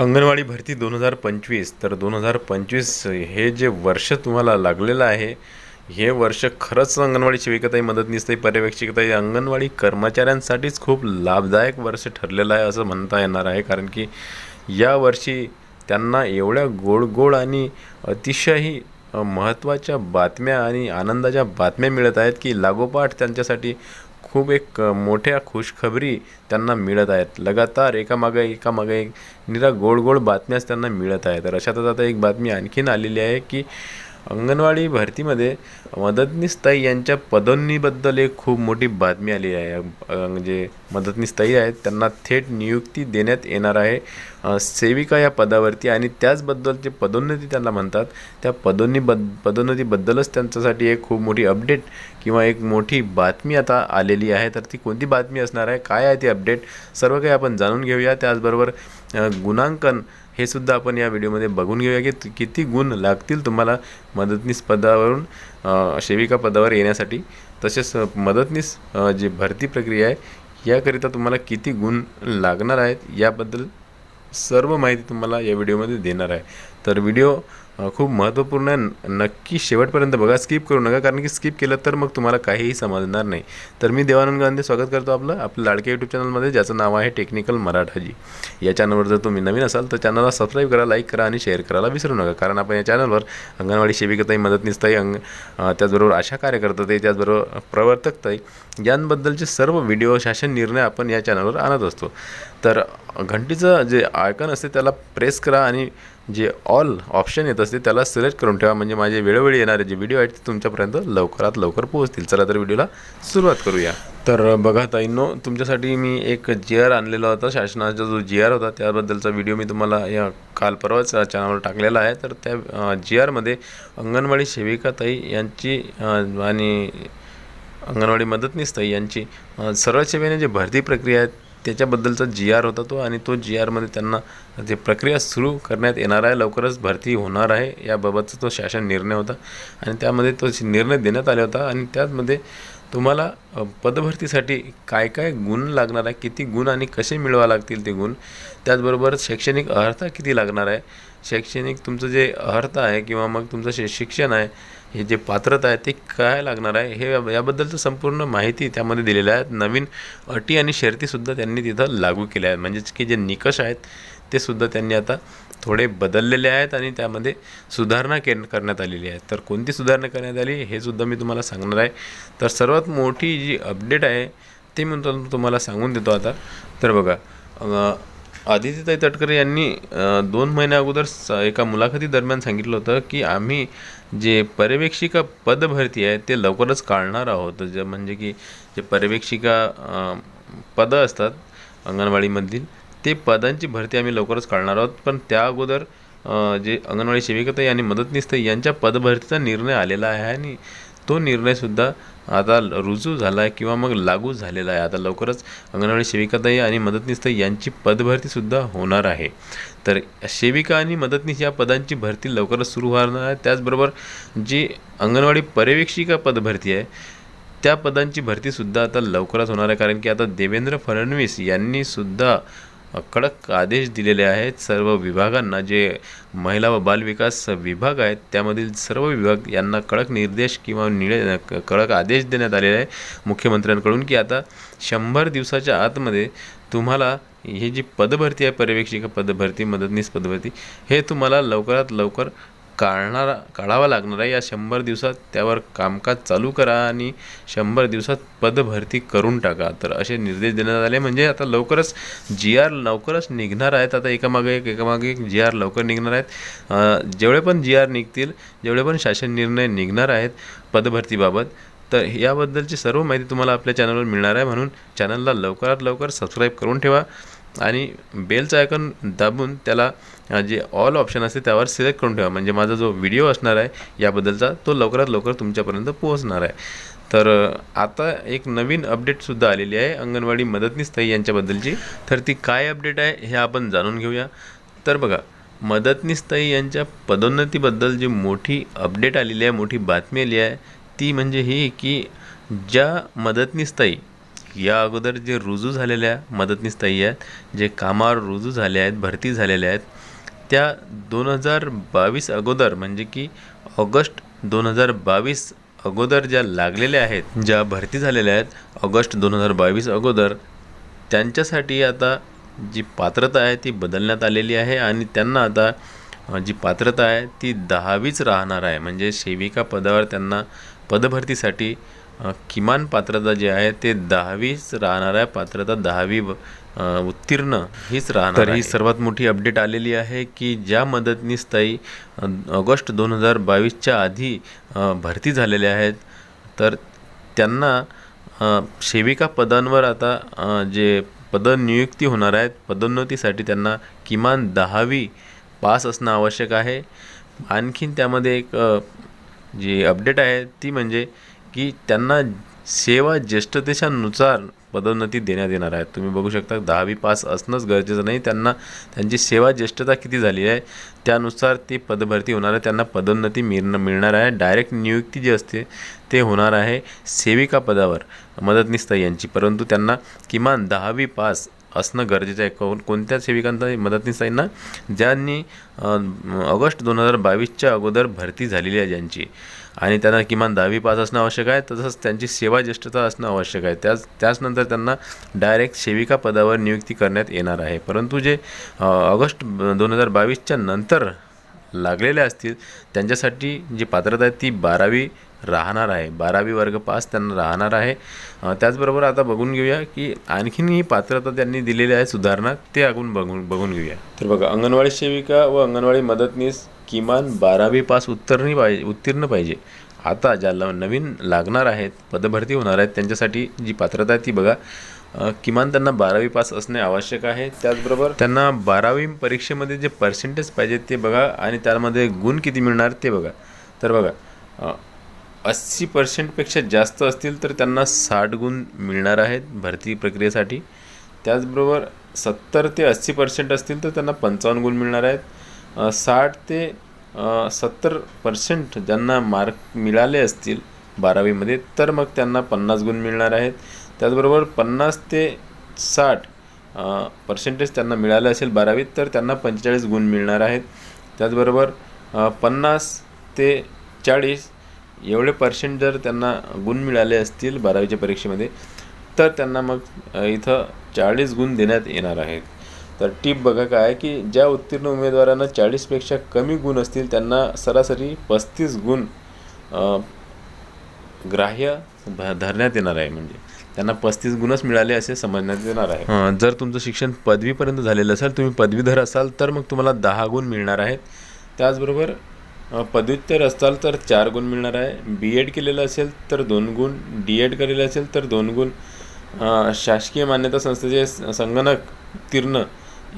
अंगणवाडी भरती दोन हजार पंचवीस तर दोन हजार पंचवीस हे जे वर्ष तुम्हाला लागलेलं आहे हे वर्ष खरंच अंगणवाडी सेविकाताई मदतनीसताई पर्यवेक्षिकाताई अंगणवाडी कर्मचाऱ्यांसाठीच खूप लाभदायक वर्ष ठरलेलं आहे असं म्हणता येणार आहे. कारण की यावर्षी त्यांना एवढ्या गोड गोड आणि अतिशयही महत्त्वाच्या बातम्या आणि आनंदाच्या बातम्या मिळत आहेत की लागोपाठ त्यांच्यासाठी खूप एक मोठ्या खुशखबरी त्यांना मिळत आहेत. लगातार एकामागे एकामागे एक निरा गोड गोड बातम्याच त्यांना मिळत आहेत. तर अशातच आता एक बातमी आणखीन आलेली आहे की अंगणवाडी भरतीमध्ये मदतनीस ताई यांच्या पदोन्नीबद्दल एक खूप मोठी बातमी आली आहे. जे म्हणजे मदतनीस ताई आहेत त्यांना थेट नियुक्ती देण्यात येणार आहे. सेविका या पदावरती आणि त्याचबद्दल जे पदोन्नती त्यांना म्हणतात त्या पदोन्नीबद्द पदोन्नतीबद्दलच त्यांच्यासाठी एक खूप मोठी अपडेट किंवा एक मोठी बातमी आता आलेली आहे. तर ती कोणती बातमी असणार आहे? काय आहे ती अपडेट? सर्व काही आपण जाणून घेऊया. त्याचबरोबर गुणांकन हे सुद्धा आपण या व्हिडिओमध्ये बघून घेऊया की किती गुण लागतील तुम्हाला मदतनीस पदावरून सेविका पदावर येण्यासाठी. तसेच मदतनीस जी भरती प्रक्रिया आहे याकरिता तुम्हाला किती गुण लागणार आहेत याबद्दल सर्व माहिती तुम्हाला या व्हिडिओमध्ये देणार आहे. तर व्हिडिओ खूप महत्त्वपूर्ण आहे. नक्की शेवटपर्यंत बघा स्किप करू नका कारण की स्किप केलं तर मग तुम्हाला काहीही समजणार नाही. तर मी देवानंद गांधी स्वागत करतो आपलं आपलं लाडके यूट्यूब चॅनलमध्ये ज्याचं नाव आहे टेक्निकल मराठाजी. या चॅनलवर जर तुम्ही नवीन असाल तर चॅनलला सबस्क्राईब करा लाईक करा आणि शेअर करायला विसरू नका कारण आपण या चॅनलवर अंगणवाडी सेविकाताई मदतनीसताई अंग त्याचबरोबर आशा कार्यकर्ताताई त्याचबरोबर प्रवर्तकताई यांबद्दलचे सर्व व्हिडिओ शासन निर्णय आपण या चॅनलवर आणत असतो. तर घंटीचं जे आयकन असते त्याला प्रेस करा आणि जे ऑल ऑप्शन येत असते त्याला सिलेक्ट करून ठेवा. म्हणजे माझे वेळोवेळी येणारे जे व्हिडिओ आहेत ते तुमच्यापर्यंत लवकरात लवकर पोहोचतील. चला तर व्हिडिओला सुरुवात करूया. तर बघा ताईंनो तुमच्यासाठी मी एक जी आर आणलेला होता. शासनाचा जो जी आर होता त्याबद्दलचा व्हिडिओ मी तुम्हाला या काल परवाच चॅनलवर टाकलेला आहे. तर त्या जी आरमध्ये अंगणवाडी सेविका ताई यांची आणि अंगणवाडी मदतनीस ताई यांची सरळ सेवेने जे भरती प्रक्रिया आहे त्याच्याबद्दलचा जी आर होता तो आणि तो जी आरमध्ये त्यांना ते प्रक्रिया सुरू करण्यात येणार आहे लवकरच भरती होणार आहे याबाबतचा तो शासन निर्णय होता. आणि त्यामध्ये तो निर्णय देण्यात आला होता आणि त्यामध्ये तुम्हाला पदभरतीसाठी काय काय गुण लागणार आहे किती गुण आणि कसे मिळवा लागतील ते गुण त्याचबरोबर शैक्षणिक अर्हता किती लागणार आहे शैक्षणिक तुमचं जे अर्हता आहे किंवा मग तुमचं शे शिक्षण आहे हे जे पात्रता आहे ते काय लागणार आहे हे याबद्दलचं संपूर्ण माहिती त्यामध्ये दिलेल्या आहेत. नवीन अटी आणि शर्तीसुद्धा त्यांनी तिथं लागू केल्या आहेत. म्हणजेच की जे निकष आहेत ते सुद्धा त्यांनी आता थोडे बदललेले आहेत आणि त्यामध्ये सुधारणा के करण्यात आलेली आहे. तर कोणती सुधारणा करण्यात आली हे सुद्धा मी तुम्हाला सांगणार आहे. तर सर्वात मोठी जी अपडेट आहे ते मी तुम्हाला सांगून देतो आता. तर बघा आदितीताई आदित्यताई तटकरे यांनी दोन महिन्या अगोदर स एका मुलाखतीदरम्यान सांगितलं होतं की आम्ही जे पर्यवेक्षिका पदभरती आहे ते लवकरच काढणार आहोत. जे म्हणजे की जे पर्यवेक्षिका पदं असतात अंगणवाडीमधील ते पदांची भरती आम्ही लवकरच काढणार आहोत. पण त्या अगोदर जे अंगणवाडी सेविकाताई आणि मदतनीसताई यांच्या पदभरतीचा निर्णय आलेला आहे आणि तो निर्णयसुद्धा आता रुजू झाला आहे किंवा मग लागू झालेला आहे. आता लवकरच अंगणवाडी सेविकाताई आणि मदतनीसताई यांची पदभरतीसुद्धा होणार आहे. तर सेविका आणि मदतनीस या पदांची भरती लवकरच सुरू होणार आहे. त्याचबरोबर जी अंगणवाडी पर्यवेक्षिका पदभरती आहे त्या पदांची भरतीसुद्धा आता लवकरच होणार आहे. कारण की आता देवेंद्र फडणवीस यांनीसुद्धा कडक आदेश दिलेले आहेत. सर्व विभागांना जे महिला व बालविकास विभाग आहेत त्यामधील सर्व विभाग यांना कडक निर्देश किंवा निळे कडक आदेश देण्यात आलेले आहे मुख्यमंत्र्यांकडून की आता शंभर दिवसाच्या आतमध्ये तुम्हाला ही जी पदभरती आहे पर्यवेक्षिका पदभरती मदतनीस पदभरती हे तुम्हाला लवकरात लवकर काढणारा काढावा लागणार आहे. या शंभर दिवसात त्यावर कामकाज चालू करा आणि शंभर दिवसात पदभरती करून टाका. तर असे निर्देश देण्यात आले. म्हणजे आता लवकरच जी आर लवकरच निघणार आहेत. आता एकामागे एक एकामागे एक जी आर लवकर निघणार आहेत. जेवढे पण जी आर निघतील जेवढे पण शासन निर्णय निघणार आहेत पदभरतीबाबत तर याबद्दलची सर्व माहिती तुम्हाला आपल्या चॅनलवर मिळणार आहे. म्हणून चॅनलला लवकरात लवकर सबस्क्राईब करून ठेवा आणि बेलचं आयकन दाबून त्याला जे ऑल ऑप्शन असते त्यावर सिलेक्ट करून ठेवा. म्हणजे माझा जो व्हिडिओ असणार आहे याबद्दलचा तो लवकरात लवकर तुमच्यापर्यंत पोहोचणार आहे. तर आता एक नवीन अपडेटसुद्धा आलेली आहे अंगणवाडी मदतनीस ताई यांच्याबद्दलची. तर ती काय अपडेट आहे हे आपण जाणून घेऊया. तर बघा मदतनीस ताई यांच्या पदोन्नतीबद्दल जी मोठी अपडेट आलेली आहे मोठी बातमी आली आहे ती म्हणजे ही की ज्या मदतनीस ताई या अगोदर जे रुजू झालेल्या मदतनीस ताई आहेत जे कामावर रुजू झाले आहेत भरती झालेल्या आहेत त्या दोन हजार बावीस अगोदर म्हणजे की ऑगस्ट दोन हजार बावीस अगोदर ज्या लागलेल्या आहेत ज्या भरती झालेल्या आहेत ऑगस्ट दोन हजार बावीस अगोदर त्यांच्यासाठी आता जी पात्रता आहे ती बदलण्यात आलेली आहे आणि त्यांना आता जी पात्रता आहे ती दहावीच राहणार आहे. म्हणजे सेविका पदावर त्यांना पदभरतीसाठी किमान पात्रता जी आहे ते दहावीच राहणार आहे. पात्रता दहावी उत्तीर्ण हीच राहणार तर ही सर्वात मोठी अपडेट आलेली आहे की ज्या मदतनीस ताई अ, ऑगस्ट दोन हजार बावीसच्या आधी भरती झालेल्या आहेत तर त्यांना सेविका पदांवर आता जे पदनियुक्ती होणार आहेत पदोन्नतीसाठी त्यांना किमान दहावी पास असणं आवश्यक आहे. आणखीन त्यामध्ये एक जी अपडेट आहे ती म्हणजे की त्यांना सेवा ज्येष्ठतेच्यानुसार पदोन्नती देण्यात येणार आहे. तुम्ही बघू शकता दहावी पास असणंच गरजेचं नाही. त्यांना त्यांची सेवा ज्येष्ठता किती झाली आहे त्यानुसार ती पदभरती होणार आहे. त्यांना पदोन्नती मिळणं मिळणार आहे. डायरेक्ट नियुक्ती जी असते ते होणार आहे सेविका पदावर. मदतनीस ताई यांची. परंतु त्यांना किमान दहावी पास असणं गरजेचं आहे. कोण कोणत्या सेविकांचा मदतनीस ना ज्यांनी ऑगस्ट दोन हजार बावीसच्या अगोदर भरती झालेली आहे ज्यांची. आणि त्यांना किमान दहावी पास असणं आवश्यक आहे तसंच त्यांची सेवा ज्येष्ठता असणं आवश्यक आहे. त्याच त्याचनंतर त्यांना डायरेक्ट सेविका पदावर नियुक्ती करण्यात येणार आहे. परंतु जे ऑगस्ट दोन हजार बावीसच्या नंतर लागलेले असतील त्यांच्यासाठी जी पात्रता आहे ती बारावी राहणार आहे. बारावी वर्ग पास त्यांना राहणार आहे. त्याचबरोबर आता बघून घेऊया की आणखीनही पात्रता त्यांनी दिलेली आहे सुधारणा ते आपण बघून बघून घेऊया. तर बघा अंगणवाडी सेविका व अंगणवाडी मदतनीस किमान बारावी पास उत्तीर्ण पाहिजे उत्तीर्ण पाहिजे. आता ज्याला नवीन लागणार आहेत पदभरती होणार आहेत त्यांच्यासाठी जी पात्रता आहे ती बघा. किमान त्यांना बारावी पास असणे आवश्यक आहे. त्याचबरोबर त्यांना बारावी परीक्षेमध्ये जे पर्सेंटेज पाहिजे ते बघा आणि त्यामध्ये गुण किती मिळणार ते बघा. तर बघा अस्सी पर्सेंटपेक्षा जास्त असतील तर त्यांना साठ गुण मिळणार आहेत भरती प्रक्रियेसाठी. त्याचबरोबर सत्तर ते अस्सी पर्सेंट असतील तर त्यांना पंचावन्न गुण मिळणार आहेत. साठ ते सत्तर पर्सेंट ज्यांना मार्क मिळाले असतील बारावीमध्ये तर मग त्यांना पन्नास गुण मिळणार आहेत. त्याचबरोबर पन्नास ते साठ पर्सेंटेज त्यांना मिळाले असेल बारावीत तर त्यांना पंचेचाळीस गुण मिळणार आहेत. त्याचबरोबर पन्नास ते चाळीस एवढे पर्सेंट जर त्यांना गुण मिळाले असतील बारावीच्या परीक्षेमध्ये तर त्यांना मग इथं चाळीस गुण देण्यात येणार आहेत. तर टीप बघा काय की ज्या उत्तीर्ण उमेदवारांना चाळीसपेक्षा कमी गुण असतील त्यांना सरासरी पस्तीस गुण ग्राह्य ध- धरण्यात येणार आहे. म्हणजे त्यांना पस्तीस गुणच मिळाले असे समजण्यात येणार आहे. जर तुमचं शिक्षण पदवीपर्यंत झालेलं असेल तुम्ही पदवीधर असाल तर मग तुम्हाला दहा गुण मिळणार आहेत. त्याचबरोबर पदव्युत्तर असाल तर चार गुण मिळणार आहे. बी एड केलेलं असेल तर दोन गुण. डी एड केलेलं असेल तर दोन गुण. शासकीय मान्यता संस्थेचे संगणक तीर्ण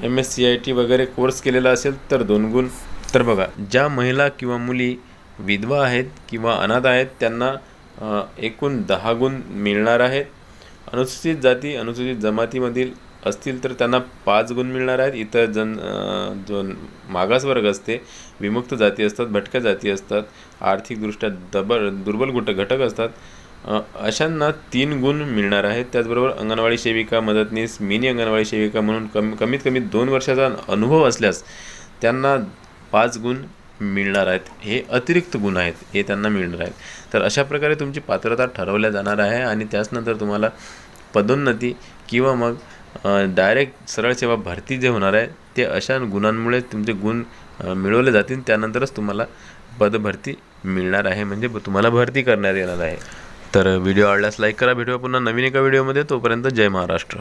M S C I T वगैरे कोर्स केलेला असेल तर दोन गुण. तर बघा ज्या महिला किंवा मुली विधवा आहेत किंवा अनाथ आहेत त्यांना एकूण दहा गुण मिळणार आहेत. अनुसूचित जाती अनुसूचित जमातीमधील असतील तर त्यांना पाच गुण मिळणार आहेत. इतर जन अ, जो मागासवर्ग असते विमुक्त जाती असतात भटक्या जाती असतात आर्थिकदृष्ट्या दबर दुर्बल गुट घटक असतात. अशांना तीन गुण मिळणार आहेत. त्याचबरोबर अंगणवाडी सेविका मदतनीस मिनी अंगणवाडी सेविका म्हणून कमी कमीत कमी दोन वर्षाचा अनुभव असल्यास त्यांना पाच गुण मिळणार आहेत. हे अतिरिक्त गुण आहेत. हे त्यांना मिळणार आहेत. तर अशा प्रकारे तुमची पात्रता ठरवल्या जाणार आहे आणि त्याचनंतर तुम्हाला पदोन्नती किंवा मग डायरेक्ट सरळ सेवा भरती जे होणार आहे ते अशा गुणांमुळे तुमचे गुण मिळवले जातील. त्यानंतरच तुम्हाला पदभरती मिळणार आहे. म्हणजे तुम्हाला भरती करण्यात येणार आहे. तर व्हिडिओ आवडल्यास लाईक करा. भेटूया पुन्हा नवीन एका व्हिडिओमध्ये तोपर्यंत जय महाराष्ट्र.